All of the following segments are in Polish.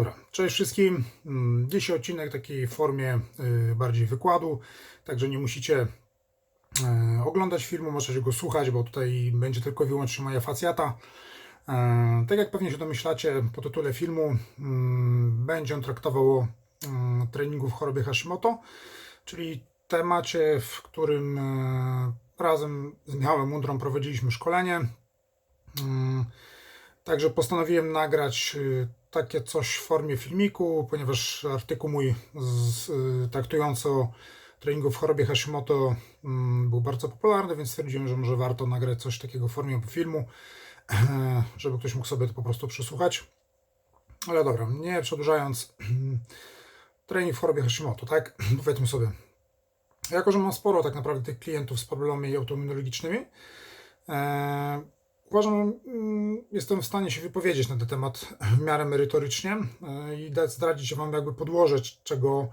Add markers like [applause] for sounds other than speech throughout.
Dobra, cześć wszystkim. Mm, Dzisiaj odcinek w takiej formie y, bardziej wykładu, także nie musicie e, oglądać filmu, możecie go słuchać, bo tutaj będzie tylko i wyłącznie moja facjata. E, Tak jak pewnie się domyślacie po tytule filmu, mm, będzie on traktował o mm, treningu w chorobie Hashimoto, czyli temacie, w którym razem z Michałem Mundrą prowadziliśmy szkolenie. Także postanowiłem nagrać y, takie coś w formie filmiku, ponieważ artykuł mój z, y, traktujący o treningu w chorobie Hashimoto mm, był bardzo popularny, więc stwierdziłem, że może warto nagrać coś takiego w formie filmu, [clears throat] żeby ktoś mógł sobie to po prostu przesłuchać. Ale dobra, nie przedłużając, [clears throat] trening w chorobie Hashimoto, tak? [clears throat] Powiedzmy sobie. Jako, że mam sporo tak naprawdę tych klientów z problemami autoimmunologicznymi, e, Uważam, że mm, jestem w stanie się wypowiedzieć na ten temat w miarę merytorycznie e, i dać, zdradzić Wam jakby podłoże, czego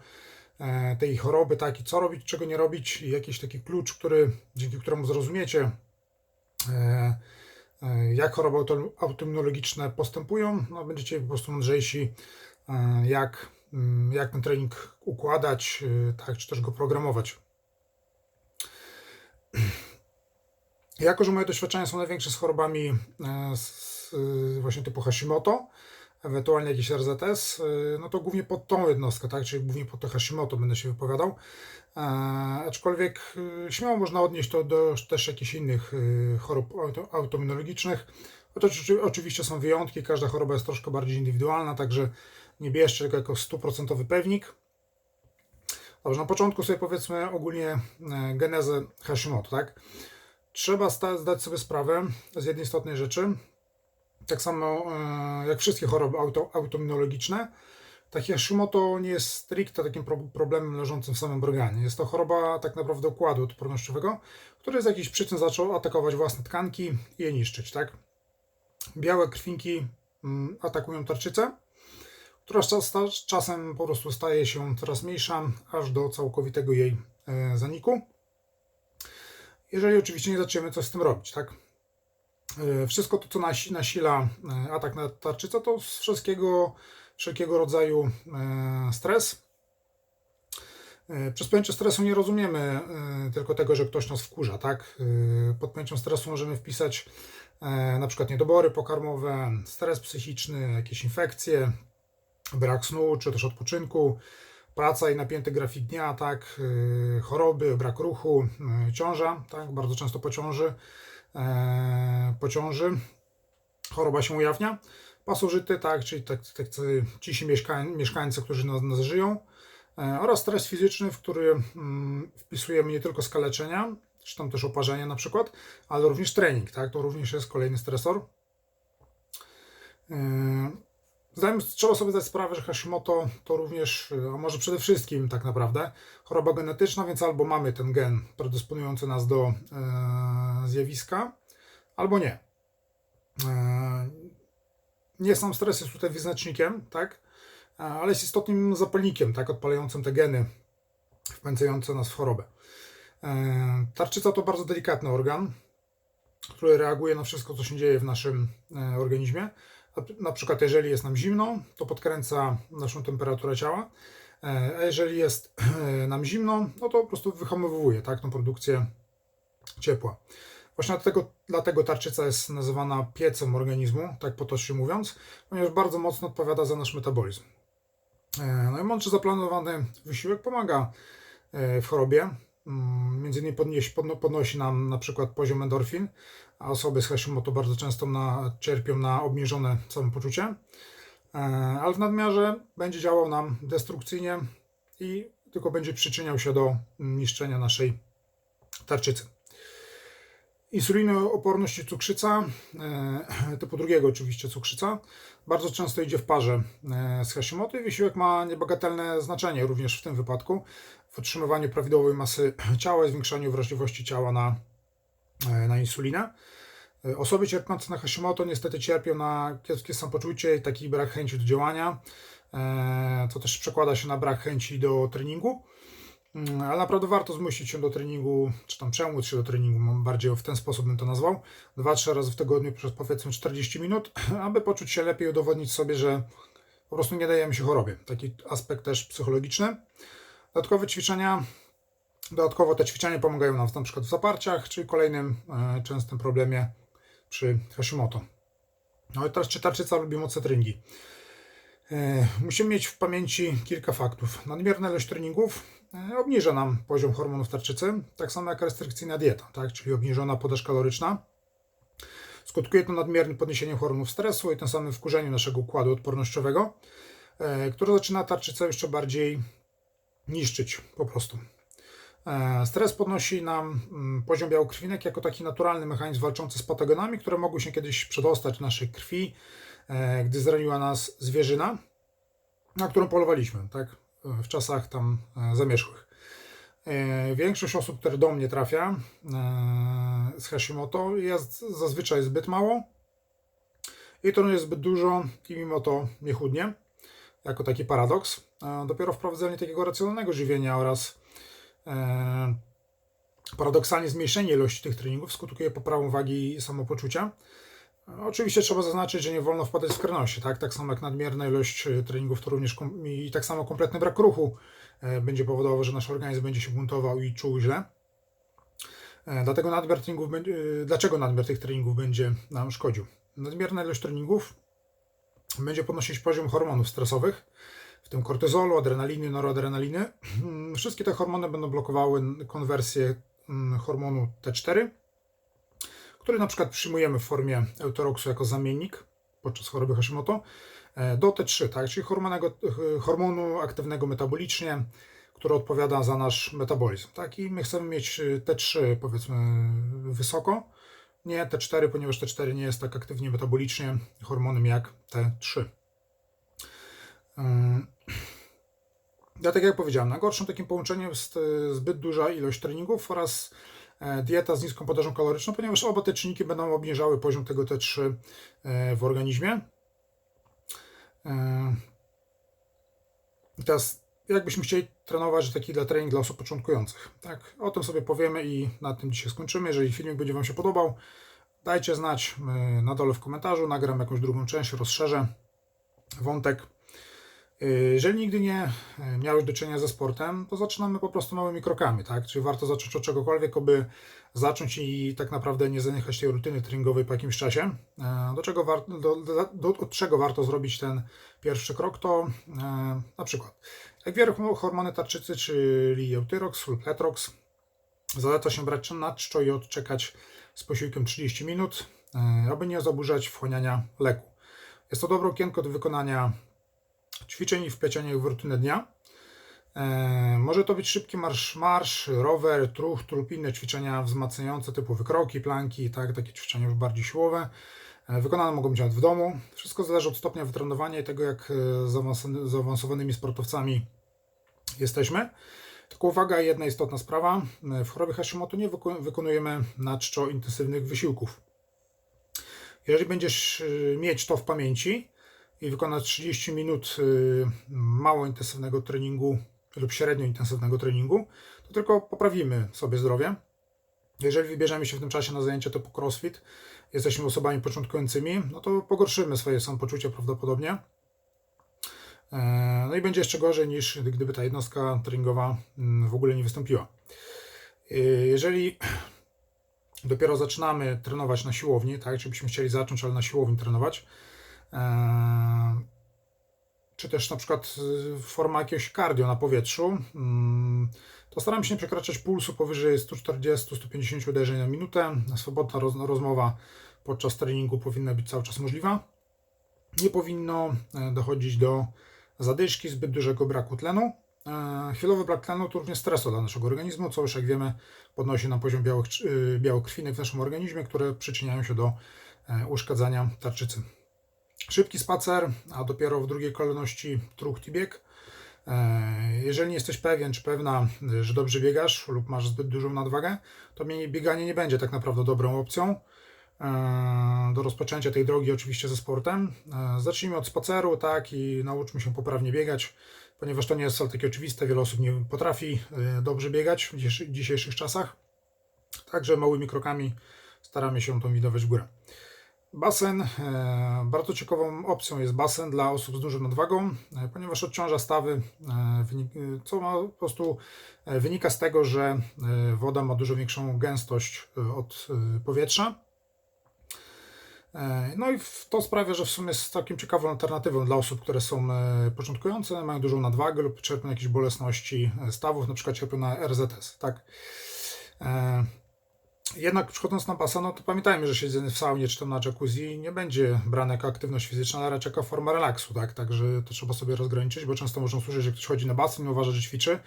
e, tej choroby, tak i co robić, czego nie robić i jakiś taki klucz, który, dzięki któremu zrozumiecie, e, jak choroby autoimmunologiczne postępują, no, będziecie po prostu mądrzejsi, jak, mm, jak ten trening układać, tak, czy też go programować. Jako, że moje doświadczenia są największe z chorobami e, z, właśnie typu Hashimoto, ewentualnie jakiś RZS, e, no to głównie pod tą jednostkę, tak, czyli głównie pod to Hashimoto będę się wypowiadał. E, aczkolwiek śmiało można odnieść to do też jakichś innych chorób autoimmunologicznych. Chociaż oczywiście są wyjątki, każda choroba jest troszkę bardziej indywidualna, także nie bierzcie tego jako stuprocentowy pewnik. Dobrze, na początku sobie powiedzmy ogólnie genezę Hashimoto, tak? Trzeba zdać sobie sprawę z jednej istotnej rzeczy. Tak samo e, jak wszystkie choroby auto, autoimmunologiczne, takie Hashimoto nie jest stricte takim problemem leżącym w samym organie. Jest to choroba tak naprawdę układu odpornościowego, który z jakichś przyczyn zaczął atakować własne tkanki i je niszczyć. Tak? Białe krwinki mm, atakują tarczycę, która z czasem po prostu staje się coraz mniejsza, aż do całkowitego jej e, zaniku jeżeli oczywiście nie zaczniemy coś z tym robić, tak? E, wszystko to, co nasila e, atak na tarczycę, to z wszystkiego, wszelkiego rodzaju e, stres. Przez pojęcie stresu nie rozumiemy tylko tego, że ktoś nas wkurza, tak? Pod pojęciem stresu możemy wpisać na przykład niedobory pokarmowe, stres psychiczny, jakieś infekcje, brak snu czy też odpoczynku, praca i napięty grafik dnia, tak, y, choroby, brak ruchu, y, ciąża, tak, bardzo często po ciąży, e, po ciąży. Choroba się ujawnia, pasożyty, tak, czyli tak, tak, mieszkań, mieszkańcy, którzy nas, nas żyją, e, oraz stres fizyczny, w który mm, wpisujemy nie tylko skaleczenia, czy tam też oparzenia na przykład, ale również trening, tak, to również jest kolejny stresor. Zdajemy, trzeba sobie zdać sprawę, że Hashimoto to również, a może przede wszystkim tak naprawdę, choroba genetyczna, więc albo mamy ten gen predysponujący nas do e, zjawiska, albo nie. E, nie sam stres jest tutaj wyznacznikiem, tak? E, ale jest istotnym zapalnikiem, tak? Odpalającym te geny wpędzające nas w chorobę. E, tarczyca to bardzo delikatny organ, który reaguje na wszystko, co się dzieje w naszym e, organizmie na przykład, jeżeli jest nam zimno, to podkręca naszą temperaturę ciała, e, a jeżeli jest nam zimno, no to po prostu wyhamowuje tak, tą produkcję ciepła. Właśnie dlatego, dlatego tarczyca jest nazywana piecem organizmu, tak potocznie mówiąc, ponieważ bardzo mocno odpowiada za nasz metabolizm. E, no i mądrze zaplanowany wysiłek pomaga e, w chorobie. Między innymi podnieś, podnosi nam na przykład poziom endorfin, a osoby z Hashimoto bardzo często na, cierpią na obniżone samopoczucie, e, ale w nadmiarze będzie działał nam destrukcyjnie i tylko będzie przyczyniał się do niszczenia naszej tarczycy. Insulinooporność i cukrzyca, e, typu drugiego oczywiście cukrzyca, bardzo często idzie w parze e, z Hashimoto i wysiłek ma niebagatelne znaczenie również w tym wypadku w utrzymywaniu prawidłowej masy ciała i zwiększaniu wrażliwości ciała na E, na insulinę. Osoby cierpiące na Hashimoto niestety cierpią na kiepskie samopoczucie i taki brak chęci do działania, co też przekłada się na brak chęci do treningu. Mm, ale naprawdę warto zmusić się do treningu, czy tam przemóc się do treningu, bardziej w ten sposób bym to nazwał, 2-3 razy w tygodniu przez powiedzmy 40 minut, [clears throat] aby poczuć się lepiej, udowodnić sobie, że po prostu nie dajemy się chorobie. Taki aspekt też psychologiczny. Dodatkowe ćwiczenia, dodatkowo te ćwiczenia pomagają nam na przykład w zaparciach, czyli kolejnym e, częstym problemie przy Hashimoto. No i teraz czy tarczyca lubi mocne treningi? E, Musimy mieć w pamięci kilka faktów. Nadmierna ilość treningów obniża nam poziom hormonów tarczycy, tak samo jak restrykcyjna dieta, tak? czyli obniżona podaż kaloryczna. Skutkuje to nadmiernym podniesieniem hormonów stresu i tym samym wkurzeniem naszego układu odpornościowego, e, które zaczyna tarczycę jeszcze bardziej niszczyć po prostu. E, Stres podnosi nam mm, poziom białokrwinek jako taki naturalny mechanizm walczący z patogenami, które mogły się kiedyś przedostać naszej krwi, e, gdy zraniła nas zwierzyna, na którą polowaliśmy, tak? W czasach tam e, zamierzchłych. E, Większość osób, które do mnie trafia e, z Hashimoto, jest zazwyczaj zbyt mało i to jest zbyt dużo i mimo to nie chudnie, jako taki paradoks. Dopiero wprowadzenie takiego racjonalnego żywienia oraz paradoksalnie zmniejszenie ilości tych treningów skutkuje poprawą wagi i samopoczucia. Oczywiście trzeba zaznaczyć, że nie wolno wpadać w skrajności, tak? Tak samo jak nadmierna ilość e, treningów, to również i tak samo kompletny brak ruchu e, będzie powodował, że nasz organizm będzie się buntował i czuł źle. E, Dlatego nadmiar treningów, dlaczego nadmiar tych treningów będzie nam szkodził? Nadmierna ilość treningów będzie podnosić poziom hormonów stresowych, w tym kortyzolu, adrenaliny, noradrenaliny. [clears throat] Wszystkie te hormony będą blokowały konwersję mm, hormonu T4, który na przykład przyjmujemy w formie eutoroksu jako zamiennik podczas choroby Hashimoto, e, do T3, tak, czyli hormonego, e, hormonu aktywnego metabolicznie, który odpowiada za nasz metabolizm. Tak? I my chcemy mieć e, T3 powiedzmy wysoko, nie T4, ponieważ T4 nie jest tak aktywnie metabolicznie hormonem jak T3. Ym, Ja tak jak powiedziałem, najgorszym takim połączeniem jest zbyt duża ilość treningów oraz dieta z niską podażą kaloryczną, ponieważ oba te czynniki będą obniżały poziom tego T3 e, w organizmie. E, I teraz, jakbyśmy chcieli trenować taki dla trening dla osób początkujących, tak? O tym sobie powiemy i na tym dzisiaj skończymy. Jeżeli filmik będzie Wam się podobał, dajcie znać e, na dole w komentarzu, nagram jakąś drugą część, rozszerzę wątek. Jeżeli nigdy nie e, miałeś do czynienia ze sportem, to zaczynamy po prostu małymi krokami, tak? Czyli warto zacząć od czegokolwiek, aby zacząć i tak naprawdę nie zaniechać tej rutyny treningowej po jakimś czasie. E, Do czego, war, do, do, od czego warto zrobić ten pierwszy krok, to e, na przykład jak wiele hormony tarczycy, czyli eutyrox lub letrox, zaleca się brać na czczo i odczekać z posiłkiem 30 minut, e, aby nie zaburzać wchłaniania leku. Jest to dobre okienko do wykonania ćwiczeń i wpleciania w rutynę dnia. E, Może to być szybki marsz, marsz, rower, truch, trup, inne ćwiczenia wzmacniające typu wykroki, planki, tak, takie ćwiczenia już bardziej siłowe. E, Wykonane mogą być nawet w domu. Wszystko zależy od stopnia wytrenowania i tego, jak e, zaawansowany- zaawansowanymi sportowcami jesteśmy. Tylko uwaga, jedna istotna sprawa. W chorobie Hashimoto nie wyko- wykonujemy na czczo intensywnych wysiłków. Jeżeli będziesz mieć to w pamięci i wykonać 30 minut y, mało intensywnego treningu lub średnio intensywnego treningu, to tylko poprawimy sobie zdrowie. Jeżeli wybierzemy się w tym czasie na zajęcia typu crossfit, jesteśmy osobami początkującymi, no to pogorszymy swoje samopoczucie prawdopodobnie. E, No i będzie jeszcze gorzej niż gdyby ta jednostka treningowa mm, w ogóle nie wystąpiła. Y, Jeżeli dopiero zaczynamy trenować na siłowni, tak, czy byśmy chcieli zacząć, ale na siłowni trenować, e, czy też na przykład y, forma jakiegoś cardio na powietrzu, mm, to staram się nie przekraczać pulsu powyżej 140-150 uderzeń na minutę. Swobodna roz, rozmowa podczas treningu powinna być cały czas możliwa. Nie powinno e, dochodzić do zadyszki, zbyt dużego braku tlenu. E, Chwilowy brak tlenu to również stresu dla naszego organizmu, co już jak wiemy podnosi nam poziom białych, y, białokrwinek w naszym organizmie, które przyczyniają się do e, uszkadzania tarczycy. Szybki spacer, a dopiero w drugiej kolejności trucht i bieg. E, Jeżeli nie jesteś pewien czy pewna, że dobrze biegasz lub masz zbyt dużą nadwagę, to bieganie nie będzie tak naprawdę dobrą opcją e, do rozpoczęcia tej drogi oczywiście ze sportem. E, Zacznijmy od spaceru, tak, i nauczmy się poprawnie biegać, ponieważ to nie jest takie oczywiste. Wiele osób nie potrafi dobrze biegać w dzisiejszy- dzisiejszych czasach. Także małymi krokami staramy się tą widować w górę. Basen. e, Bardzo ciekawą opcją jest basen dla osób z dużą nadwagą, e, ponieważ odciąża stawy, e, co ma po prostu wynika z tego, że woda ma dużo większą gęstość od powietrza. No i to sprawia, że w sumie jest całkiem ciekawą alternatywą dla osób, które są początkujące, mają dużą nadwagę lub cierpią jakieś bolesności stawów, na przykład cierpią na RZS, tak? Jednak przychodząc na basen, no to pamiętajmy, że siedzenie w saunie czy tam na jacuzzi nie będzie brane jako aktywność fizyczna, ale raczej jako forma relaksu, tak? Także to trzeba sobie rozgraniczyć, bo często można słyszeć, że ktoś chodzi na basen i uważa, że ćwiczy,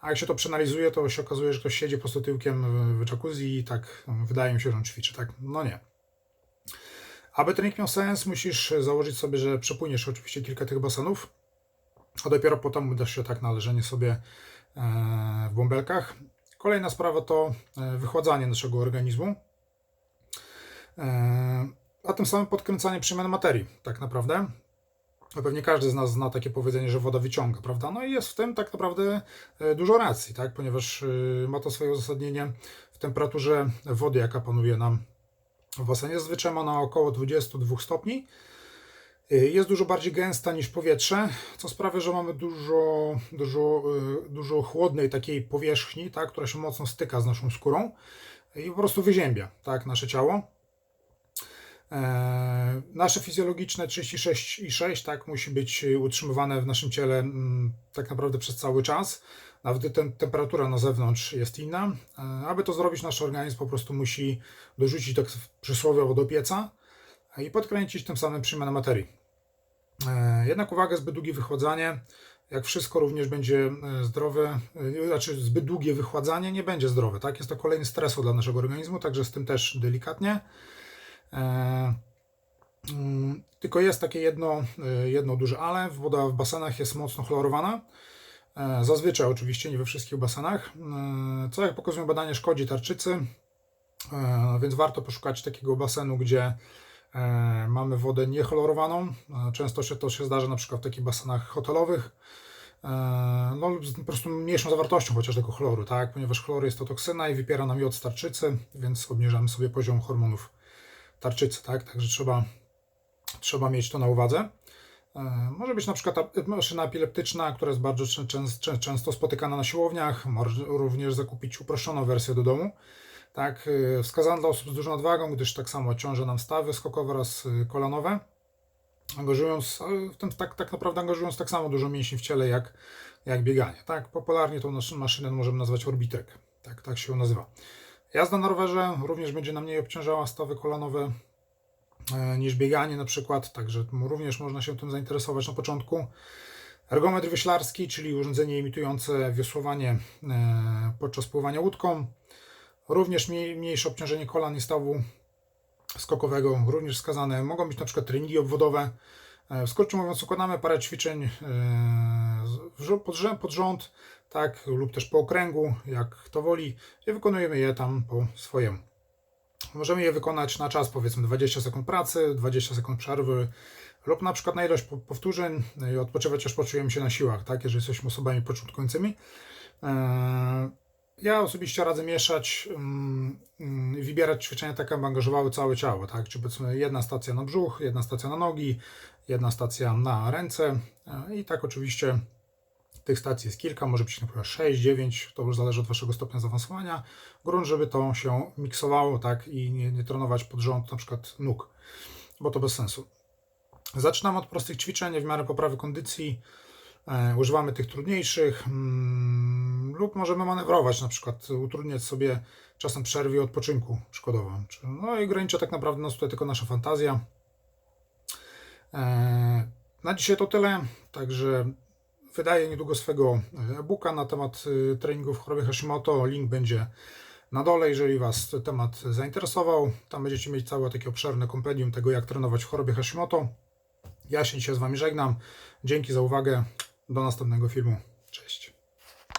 a jak się to przeanalizuje, to się okazuje, że ktoś siedzi po prostu tyłkiem w- w jacuzzi i tak no, wydaje mi się, że on ćwiczy, tak? No nie. Aby trening miał sens, musisz założyć sobie, że przepłyniesz oczywiście kilka tych basenów, a dopiero potem udasz się tak na leżenie sobie e, w bąbelkach. Kolejna sprawa to e, wychładzanie naszego organizmu, e, a tym samym podkręcanie przemian materii, tak naprawdę. No Pewnie każdy z nas zna takie powiedzenie, że woda wyciąga, prawda? No i jest w tym tak naprawdę e, dużo racji, tak? Ponieważ ma to swoje uzasadnienie w temperaturze wody, jaka panuje nam w basenie. Zazwyczaj ma na około 22 stopni. Y, Jest dużo bardziej gęsta niż powietrze, co sprawia, że mamy dużo, dużo, y, dużo chłodnej takiej powierzchni, tak, która się mocno styka z naszą skórą i po prostu wyziębia tak, nasze ciało. E, nasze fizjologiczne 36,6 tak, musi być y, utrzymywane w naszym ciele mm, tak naprawdę przez cały czas. Nawet tem- temperatura na zewnątrz jest inna. E, aby to zrobić, nasz organizm po prostu musi dorzucić tak przysłowiowo do pieca i podkręcić tym samym przemianę materii. E, Jednak uwaga, zbyt długie wychładzanie, jak wszystko również będzie e, zdrowe, e, znaczy zbyt długie wychładzanie nie będzie zdrowe, tak? Jest to kolejny stresor dla naszego organizmu, także z tym też delikatnie. Mm, Tylko jest takie jedno, jedno duże ale, woda w basenach jest mocno chlorowana. Zazwyczaj oczywiście, nie we wszystkich basenach. Co jak pokazują badania szkodzi tarczycy, więc warto poszukać takiego basenu, gdzie mamy wodę niechlorowaną. E, Często się to się zdarza na przykład w takich basenach hotelowych. E, No, z po prostu mniejszą zawartością chociaż tego chloru, tak? Ponieważ chlor jest to toksyna i wypiera nam jod z tarczycy, więc obniżamy sobie poziom hormonów tarczycy, tak? Także trzeba, trzeba mieć to na uwadze. E, Może być na przykład maszyna epileptyczna, która jest bardzo czę- czę- czę- często spotykana na siłowniach. Może również zakupić uproszczoną wersję do domu. Tak, y, wskazana dla osób z dużą nadwagą, gdyż tak samo ciąży nam stawy skokowe oraz y, kolanowe. Angażując, w tym tak, tak naprawdę angażując tak samo dużo mięśni w ciele jak, jak bieganie. Tak, popularnie tą naszą maszynę możemy nazwać orbitrek. Tak, tak się nazywa. Jazda na rowerze również będzie nam mniej obciążała stawy kolanowe e, niż bieganie na przykład, także również można się tym zainteresować na początku. Ergometr wyślarski, czyli urządzenie imitujące wiosłowanie e, podczas pływania łódką. Również mniej, mniejsze obciążenie kolan i stawu skokowego, również wskazane. Mogą być na przykład treningi obwodowe. E, W skrócie mówiąc, układamy parę ćwiczeń e, pod, rząd, tak, lub też po okręgu, jak kto woli, i wykonujemy je tam po swojemu. Możemy je wykonać na czas, powiedzmy 20 sekund pracy, 20 sekund przerwy, lub na przykład na ilość po- powtórzeń e, i odpoczywać aż poczujemy się na siłach, tak, jeżeli jesteśmy osobami początkującymi. Ja osobiście radzę mieszać mm, mm, i wybierać ćwiczenia takie, aby angażowały całe ciało, tak? Czyli powiedzmy jedna stacja na brzuch, jedna stacja na nogi, jedna stacja na ręce e, i tak oczywiście tych stacji jest kilka, może być przykład 6, 9, to już zależy od Waszego stopnia zaawansowania. Grunt, żeby to się miksowało, tak? I nie, nie trenować pod rząd na przykład nóg, bo to bez sensu. Zaczynamy od prostych ćwiczeń w miarę poprawy kondycji. E, używamy tych trudniejszych mm, lub możemy manewrować, na przykład utrudniać sobie czasem przerwy odpoczynku. Czy- No i ogranicza tak naprawdę nas tutaj tylko nasza fantazja. E, Na dzisiaj to tyle, także wydaję niedługo swego e-booka na temat y, treningów choroby Hashimoto. Link będzie na dole, jeżeli Was temat zainteresował. Tam będziecie mieć całe takie obszerne kompendium tego, jak trenować w chorobie Hashimoto. Ja się dzisiaj z Wami żegnam. Dzięki za uwagę. Do następnego filmu. Cześć.